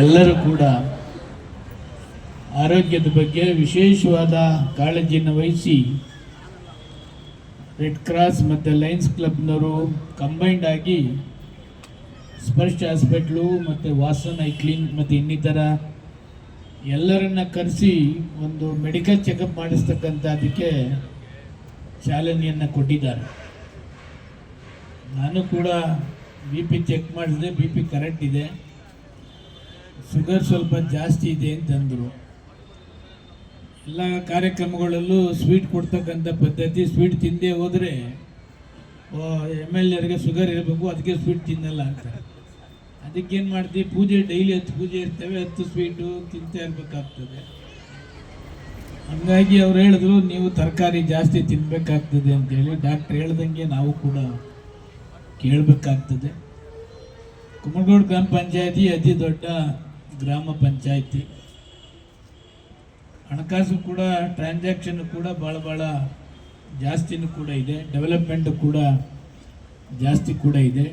ಎಲ್ಲರೂ ಕೂಡ ಆರೋಗ್ಯದ ಬಗ್ಗೆ ವಿಶೇಷವಾದ ಕಾಳಜಿಯನ್ನು ವಹಿಸಿ ರೆಡ್ ಕ್ರಾಸ್ ಮತ್ತು ಲಯನ್ಸ್ ಕ್ಲಬ್ನವರು ಕಂಬೈಂಡ್ ಆಗಿ ಸ್ಪರ್ಶ ಹಾಸ್ಪಿಟ್ಲು ಮತ್ತು ವಾಸನ್ ಐ ಕ್ಲೀನ್ ಮತ್ತು ಇನ್ನಿತರ ಎಲ್ಲರನ್ನ ಕರೆಸಿ ಒಂದು ಮೆಡಿಕಲ್ ಚೆಕಪ್ ಮಾಡಿಸ್ತಕ್ಕಂಥ ಅದಕ್ಕೆ ಚಾಲನೆಯನ್ನು ಕೊಟ್ಟಿದ್ದಾರೆ. ನಾನು ಕೂಡ ಬಿ ಪಿ ಚೆಕ್ ಮಾಡಿಸಿದೆ ಬಿ ಪಿ ಕರೆಕ್ಟ್ ಇದೆ. ಶುಗರ್ ಸ್ವಲ್ಪ ಜಾಸ್ತಿ ಇದೆ ಅಂತಂದರು. ಎಲ್ಲ ಕಾರ್ಯಕ್ರಮಗಳಲ್ಲೂ ಸ್ವೀಟ್ ಕೊಡ್ತಕ್ಕಂಥ ಪದ್ಧತಿ ಸ್ವೀಟ್ ತಿಂದೇ ಹೋದರೆ ಎಂ ಎಲ್ ಎರ್ಗೆ ಶುಗರ್ ಇರಬೇಕು, ಅದಕ್ಕೆ ಸ್ವೀಟ್ ತಿನ್ನಲ್ಲ ಅಂತ. ಅದಕ್ಕೇನು ಮಾಡ್ತೀವಿ, ಪೂಜೆ, ಡೈಲಿ ಹತ್ತು ಪೂಜೆ ಇರ್ತವೆ, ಹತ್ತು ಸ್ವೀಟು ತಿಂತಾ ಇರಬೇಕಾಗ್ತದೆ. ಹಂಗಾಗಿ ಅವ್ರು ಹೇಳಿದ್ರು, ನೀವು ತರಕಾರಿ ಜಾಸ್ತಿ ತಿನ್ನಬೇಕಾಗ್ತದೆ ಅಂತೇಳಿ. ಡಾಕ್ಟ್ರ್ ಹೇಳ್ದಂಗೆ ನಾವು ಕೂಡ ಕೇಳಬೇಕಾಗ್ತದೆ. ಕುಮರಗೋಡು ಗ್ರಾಮ ಪಂಚಾಯತಿ ಅತಿ ದೊಡ್ಡ ಗ್ರಾಮ ಪಂಚಾಯಿತಿ. ಹಣಕಾಸು ಕೂಡ ಟ್ರಾನ್ಸಾಕ್ಷನ್ ಕೂಡ ಭಾಳ ಭಾಳ ಜಾಸ್ತಿನೂ ಕೂಡ ಇದೆ. ಡೆವಲಪ್ಮೆಂಟು ಕೂಡ ಜಾಸ್ತಿ ಕೂಡ ಇದೆ.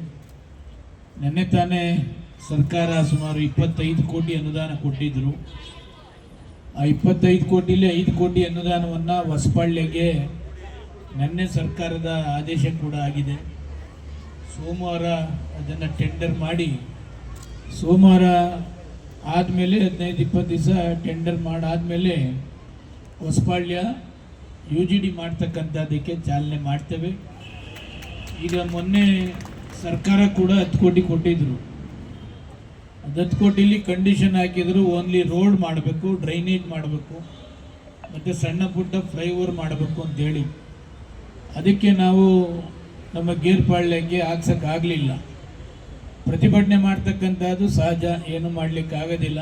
ನೆನ್ನೆ ತಾನೇ ಸರ್ಕಾರ ಸುಮಾರು ಇಪ್ಪತ್ತೈದು ಕೋಟಿ ಅನುದಾನ ಕೊಟ್ಟಿದ್ದರು ಆ ಇಪ್ಪತ್ತೈದು ಕೋಟಿಲಿ ಐದು ಕೋಟಿ ಅನುದಾನವನ್ನು ಹೊಸಪಾಳ್ಯಗೆ ನೆನ್ನೆ ಸರ್ಕಾರದ ಆದೇಶ ಕೂಡ ಆಗಿದೆ. ಸೋಮವಾರ ಅದನ್ನು ಟೆಂಡರ್ ಮಾಡಿ, ಸೋಮವಾರ ಆದಮೇಲೆ ಹದಿನೈದು, ಇಪ್ಪತ್ತು ದಿವಸ ಟೆಂಡರ್ ಮಾಡಾದಮೇಲೆ ಹೊಸಪಾಳ್ಯ ಯು ಜಿ ಡಿ ಮಾಡ್ತಕ್ಕಂಥದ್ದಕ್ಕೆ ಚಾಲನೆ ಮಾಡ್ತೇವೆ. ಈಗ ಮೊನ್ನೆ ಸರ್ಕಾರ ಕೂಡ ಹತ್ತು ಕೋಟಿ ಕೊಟ್ಟಿದ್ದರು ಅದು ಹತ್ತು ಕೋಟಿಲಿ ಕಂಡೀಷನ್ ಹಾಕಿದ್ರು ಓನ್ಲಿ ರೋಡ್ ಮಾಡಬೇಕು ಡ್ರೈನೇಜ್ ಮಾಡಬೇಕು, ಮತ್ತು ಸಣ್ಣ ಪುಟ್ಟ ಫ್ಲೈಓವರ್ ಮಾಡಬೇಕು ಅಂತೇಳಿ ಅದಕ್ಕೆ ನಾವು ನಮ್ಮ ಗೇರ್ಪಾಳ್ಯಕ್ಕೆ ಹಾಕ್ಸೋಕ್ಕಾಗಲಿಲ್ಲ ಪ್ರತಿಭಟನೆ ಮಾಡ್ತಕ್ಕಂಥದ್ದು ಸಹಜ, ಏನು ಮಾಡಲಿಕ್ಕಾಗೋದಿಲ್ಲ.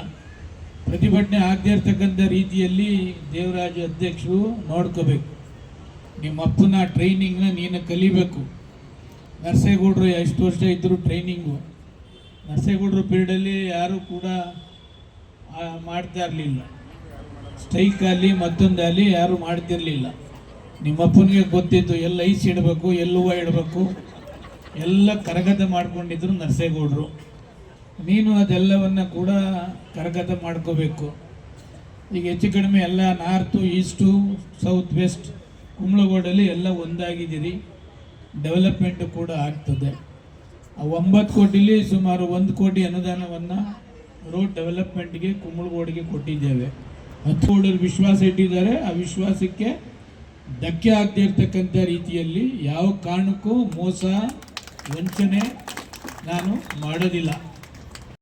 ಪ್ರತಿಭಟನೆ ಆಗದೇ ಇರ್ತಕ್ಕಂಥ ರೀತಿಯಲ್ಲಿ ದೇವರಾಜ ಅಧ್ಯಕ್ಷರು ನೋಡ್ಕೋಬೇಕು. ನಿಮ್ಮ ಅಪ್ಪನ ಟ್ರೈನಿಂಗ್ನ ನೀನು ಕಲಿಬೇಕು. ನರಸೇಗೌಡರು ಎಷ್ಟು ವರ್ಷ ಇದ್ದರೂ ಟ್ರೈನಿಂಗು. ನರಸೇಗೌಡರ ಪೀರಿಯಡಲ್ಲಿ ಯಾರೂ ಕೂಡ ಮಾಡ್ತಾ ಇರಲಿಲ್ಲ. ಸ್ಟ್ರೈಕ್ ಆಗಲಿ ಮತ್ತೊಂದಲ್ಲಿ ಯಾರೂ ಮಾಡ್ತಿರಲಿಲ್ಲ. ನಿಮ್ಮಪ್ಪನಿಗೆ ಗೊತ್ತಿತ್ತು, ಎಲ್ಲ ಐಸ್ ಇಡಬೇಕು ಎಲ್ಲುವ ಇಡಬೇಕು. ಎಲ್ಲ ಕರಗತ ಮಾಡ್ಕೊಂಡಿದ್ರು ನರಸೇಗೌಡರು. ನೀನು ಅದೆಲ್ಲವನ್ನ ಕೂಡ ಕರಗತ ಮಾಡ್ಕೋಬೇಕು. ಈಗ ಹೆಚ್ಚು ಕಡಿಮೆ ಎಲ್ಲ ನಾರ್ತು, ಈಸ್ಟು, ಸೌತ್, ವೆಸ್ಟ್, ಕುಂಬಳಗೋಡಲ್ಲಿ ಎಲ್ಲ ಒಂದಾಗಿದ್ದೀರಿ. ಡೆವಲಪ್ಮೆಂಟು ಕೂಡ ಆಗ್ತದೆ. ಆ ಒಂಬತ್ತು ಕೋಟಿಲಿ ಸುಮಾರು ಒಂದು ಕೋಟಿ ಅನುದಾನವನ್ನು ರೋಡ್ ಡೆವಲಪ್ಮೆಂಟ್ಗೆ ಕುಂಬಳಗೋಡಿಗೆ ಕೊಟ್ಟಿದ್ದೇವೆ. ಹತ್ತು ಕೋಟಿ ವಿಶ್ವಾಸ ಇಟ್ಟಿದ್ದಾರೆ. ಆ ವಿಶ್ವಾಸಕ್ಕೆ ಧಕ್ಕೆ ಆಗದೇ ಇರ್ತಕ್ಕಂಥ ರೀತಿಯಲ್ಲಿ ಯಾವ ಕಾರಣಕ್ಕೂ ಮೋಸ ವಂಚನೆ ನಾನು ಮಾಡೋದಿಲ್ಲ.